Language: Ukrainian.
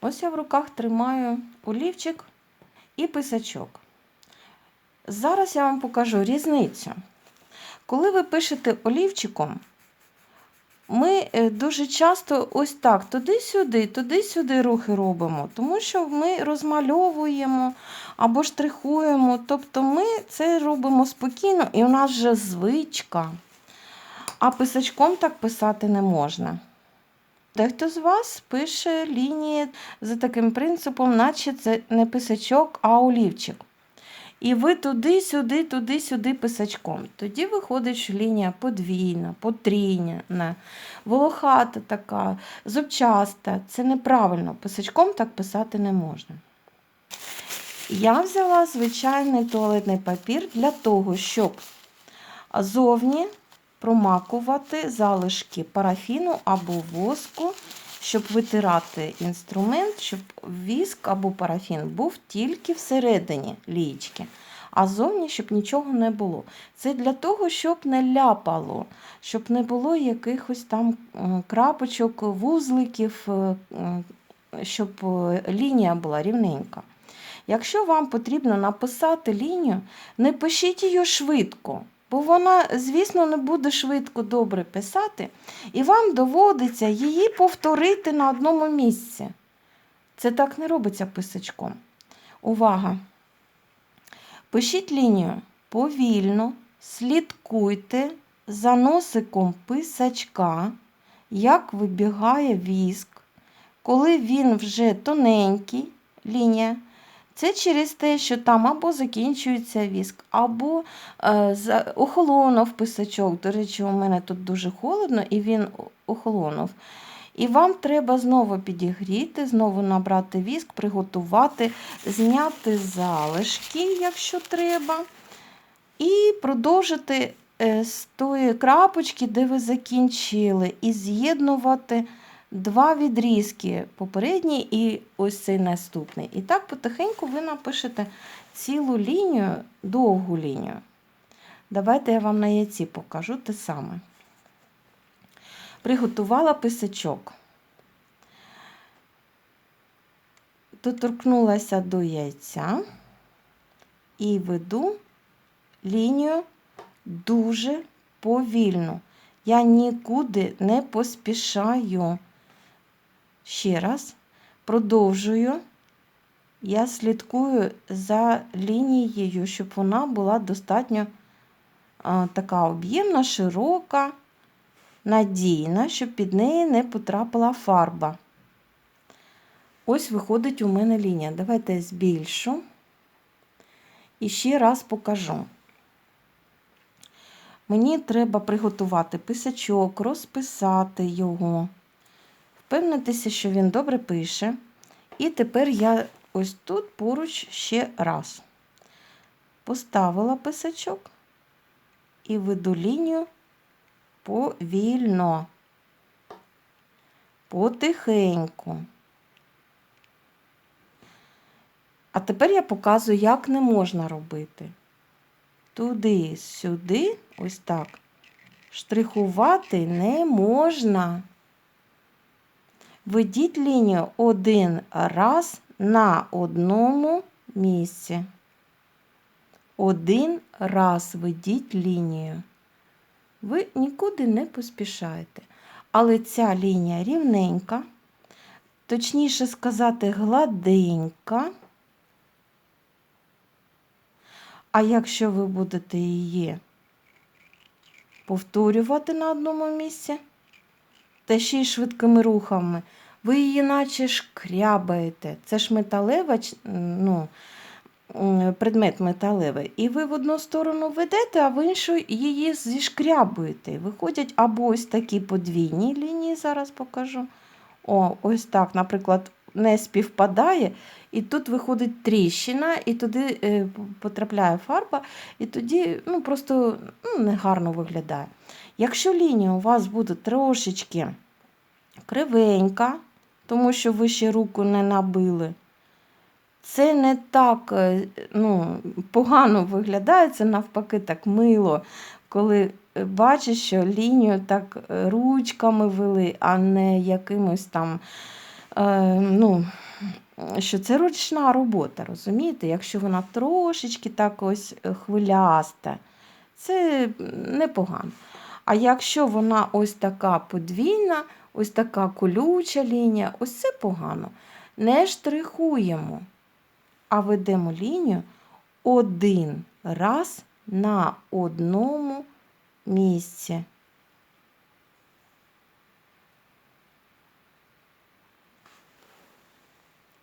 Ось я в руках тримаю олівчик і писачок. Зараз я вам покажу різницю. Коли ви пишете олівчиком, ми е, дуже часто ось так туди-сюди, туди-сюди рухи робимо, тому що ми розмальовуємо або штрихуємо. Тобто ми це робимо спокійно і у нас вже звичка. А писачком так писати не можна. Дехто з вас пише лінії за таким принципом, наче це не писачок, а олівчик. І ви туди-сюди, туди-сюди писачком. Тоді виходить, що лінія подвійна, потрійна, волохата така, зубчаста. Це неправильно. Писачком так писати не можна. Я взяла звичайний туалетний папір для того, щоб зовні промакувати залишки парафіну або воску, щоб витирати інструмент, щоб віск або парафін був тільки всередині лієчки, а зовні, щоб нічого не було. Це для того, щоб не ляпало, щоб не було якихось там крапочок, вузликів, е, щоб е, лінія була рівненька. Якщо вам потрібно написати лінію, не пишіть її швидко, бо вона, звісно, не буде швидко добре писати, і вам доводиться її повторити на одному місці. Це так не робиться писачком. Увага! Пишіть лінію повільно, слідкуйте за носиком писачка, як вибігає віск. Коли він вже тоненький, лінія, це через те, що там або закінчується віск, або е, охолонув писачок. До речі, у мене тут дуже холодно і він охолонув. І вам треба знову підігріти, знову набрати віск, приготувати, зняти залишки, якщо треба, і продовжити е, з тої крапочки, де ви закінчили, і з'єднувати два відрізки, попередній і ось цей наступний. І так потихеньку ви напишете цілу лінію, довгу лінію. Давайте я вам на яйці покажу те саме. Приготувала писачок. Доторкнулася до яйця і веду лінію дуже повільно. Я нікуди не поспішаю. Ще раз продовжую. Я слідкую за лінією, щоб вона була достатньо а, така об'ємна, широка, надійна, щоб під неї не потрапила фарба. Ось виходить у мене лінія. Давайте я збільшу і ще раз покажу. Мені треба приготувати писачок, розписати його, впевнитися, що він добре пише. І тепер я ось тут поруч ще раз поставила писачок і веду лінію повільно, потихеньку. А тепер я показую, як не можна робити. Туди, сюди, ось так. Штрихувати не можна. Ведіть лінію один раз на одному місці. Один раз ведіть лінію. Ви нікуди не поспішаєте. Але ця лінія рівненька, точніше сказати, гладенька. А якщо ви будете її повторювати на одному місці, та ще й швидкими рухами, ви її наче шкрябаєте. Це ж металева, ну, предмет металевий. І ви в одну сторону ведете, а в іншу її зішкрябуєте. Виходять або ось такі подвійні лінії, зараз покажу. О, ось так, наприклад, не співпадає, і тут виходить тріщина, і туди е, потрапляє фарба, і тоді ну, просто ну, негарно виглядає. Якщо лінія у вас буде трошечки кривенька, тому що ви ще руку не набили, це не так е, ну, погано виглядає, це навпаки так мило, коли е, бачиш, що лінію так ручками вели, а не якимось там е, ну, що це ручна робота, розумієте? Якщо вона трошечки так ось е, хвиляста, це непогано. А якщо вона ось така подвійна, ось така колюча лінія, ось це погано. Не штрихуємо, а ведемо лінію один раз на одному місці.